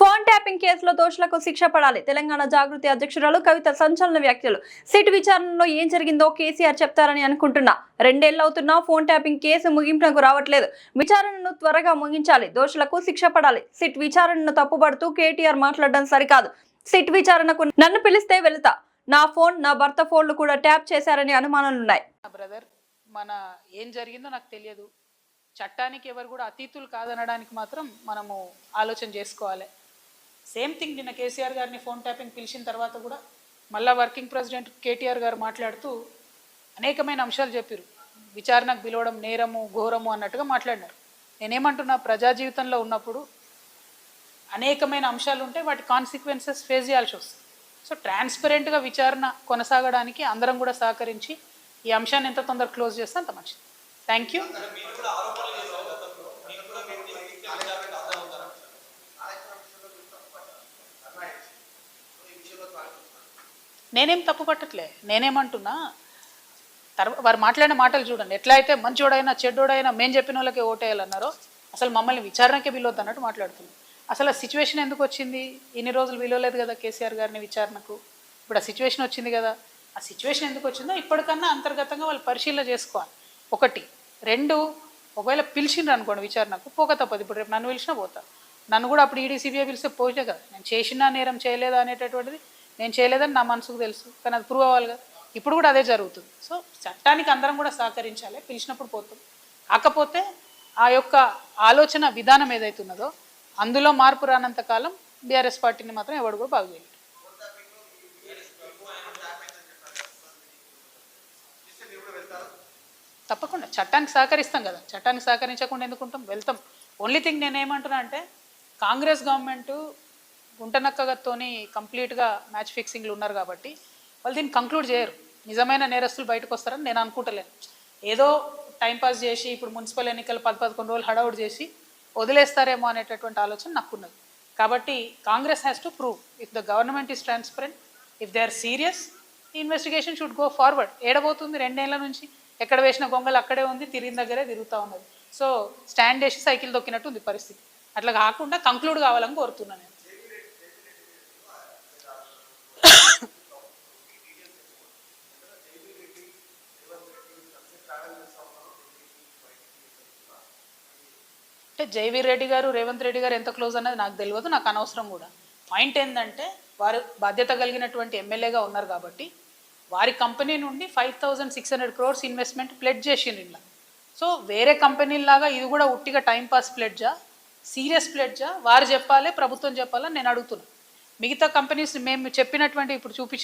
Phone tapping కేసులో దోషులకు శిక్ష పడాలి. తెలంగాణ జాగృతి అధ్యక్షురాలు కవిత సంచలన వ్యాఖ్యలు. సిట్ విచారణలో ఏం జరిగిందో కేసీఆర్ చెప్తారని అనుకుంటున్నా. రెండేళ్ళవుతున్నా ఫోన్ ట్యాపింగ్ కేసు ముగింపునకు రావట్లేదు. విచారణను త్వరగా ముగించాలి. దోషులకు శిక్ష పడాలి. సిట్ విచారణను తప్పుపడుతూ కేటీఆర్ మాట్లాడడం సరికాదు. సిట్ విచారణకు నన్ను పిలిస్తే వెళతా. నా ఫోన్ నా భర్త ఫోన్లు కూడా ట్యాప్ చేశారని అనుమానాలున్నాయి. నా బ్రదర్ మన ఏం జరిగిందో నాకు తెలియదు. చట్టానికి ఎవరు కూడా అతీతులు కాదనడానికి మాత్రం మనము ఆలోచన చేసుకోవాలి. సేమ్ థింగ్ నిన్న కేసీఆర్ గారిని ఫోన్ ట్యాపింగ్ పిలిచిన తర్వాత కూడా మళ్ళా వర్కింగ్ ప్రెసిడెంట్ కేటీఆర్ గారు మాట్లాడుతూ అనేకమైన అంశాలు చెప్పారు. విచారణకు పిలవడం నేరము ఘోరము అన్నట్టుగా మాట్లాడినారు. నేనేమంటున్నా ప్రజా జీవితంలో ఉన్నప్పుడు అనేకమైన అంశాలు ఉంటాయి వాటి కాన్సిక్వెన్సెస్ ఫేస్ చేయాల్సి వస్తుంది. సో ట్రాన్స్పరెంట్గా విచారణ కొనసాగడానికి అందరం కూడా సహకరించి ఈ అంశాన్ని ఎంత తొందరగా క్లోజ్ చేస్తే అంత మంచిది. థ్యాంక్ యూ నేనేం తప్పు పట్టట్లే నేనేమంటున్నా? తర్వా వారు మాట్లాడిన మాటలు చూడండి. ఎట్లా అయితే మంచోడైనా చెడ్డోడైనా మేము చెప్పిన వాళ్ళకే ఓటేయాలన్నారో అసలు మమ్మల్ని విచారణకే విలువద్దు అన్నట్టు మాట్లాడుతున్నాం అసలు ఆ సిచ్యువేషన్ ఎందుకు వచ్చింది? ఇన్ని రోజులు విలువలేదు కదా కేసీఆర్ గారిని విచారణకు? ఇప్పుడు ఆ సిచ్యువేషన్ వచ్చింది కదా. ఆ సిచ్యువేషన్ ఎందుకు వచ్చిందో ఇప్పటికన్నా అంతర్గతంగా వాళ్ళు పరిశీలన చేసుకోవాలి. ఒకటి. రెండు. ఒకవేళ పిలిచిండ్రు అనుకోండి విచారణకు పోక తప్పదు. ఇప్పుడు రేపు నన్ను పిలిచినా పోతా. నన్ను కూడా అప్పుడు ఈడీ సిబిఐ పిలిస్తే పోతే కదా. నేను చేసినా నేరం చేయలేదా అనేటటువంటిది నేను చేయలేదని నా మనసుకు తెలుసు కానీ అది ప్రూవ్ అవ్వాలి కదా. ఇప్పుడు కూడా అదే జరుగుతుంది. సో చట్టానికి అందరం కూడా సహకరించాలి పిలిచినప్పుడు పోతాం. కాకపోతే ఆ యొక్క ఆలోచన విధానం ఏదైతే ఉన్నదో అందులో మార్పు రానంత కాలం బీఆర్ఎస్ పార్టీని మాత్రం ఎవడు కూడా బాగు చేయలేదు తప్పకుండా చట్టానికి సహకరిస్తాం కదా. చట్టానికి సహకరించకుండా ఎందుకుంటాం వెళ్తాం. ఓన్లీ థింగ్ నేనేమంటున్నా అంటే కాంగ్రెస్ గవర్నమెంట్ గుంటనక్కగతోని కంప్లీట్గా మ్యాచ్ ఫిక్సింగ్లు ఉన్నారు కాబట్టి వాళ్ళు దీన్ని కంక్లూడ్ చేయరు. నిజమైన నేరస్తులు బయటకు వస్తారని నేను అనుకుంటలేను. ఏదో టైంపాస్ చేసి ఇప్పుడు మున్సిపల్ ఎన్నికలు పది పదకొండు రోజులు హడావుడి చేసి వదిలేస్తారేమో అనేటటువంటి ఆలోచన నాకున్నది. కాబట్టి Congress has to prove if the government is transparent if they are serious investigation should go forward ఏడబోతుంది రెండేళ్ళ నుంచి. ఎక్కడ వేసిన గొంగలు అక్కడే ఉంది తిరిగిన దగ్గరే తిరుగుతూ ఉన్నది. సో స్టాండ్ చేసి సైకిల్ తొక్కినట్టు ఉంది పరిస్థితి. అట్లా కాకుండా కంక్లూడ్ కావాలని కోరుతున్నాను నేను. అంటే జైవీర్ రెడ్డి గారు రేవంత్ రెడ్డి గారు ఎంత క్లోజ్ అనేది నాకు తెలియదు నాకు అనవసరం కూడా. పాయింట్ ఏంటంటే వారు బాధ్యత కలిగినటువంటి ఎమ్మెల్యేగా ఉన్నారు కాబట్టి వారి కంపెనీ నుండి five thousand six hundred crores investment pledge చేసిండ్రు ఇలా సో వేరే కంపెనీలాగా ఇది కూడా ఉట్టిగా టైంపాస్ ప్లెడ్జా? సీరియస్ ప్లెడ్జా? వారు చెప్పాలి ప్రభుత్వం చెప్పాలని నేను అడుగుతున్నాను మిగతా కంపెనీస్ మేము చెప్పినటువంటి ఇప్పుడు చూపించిన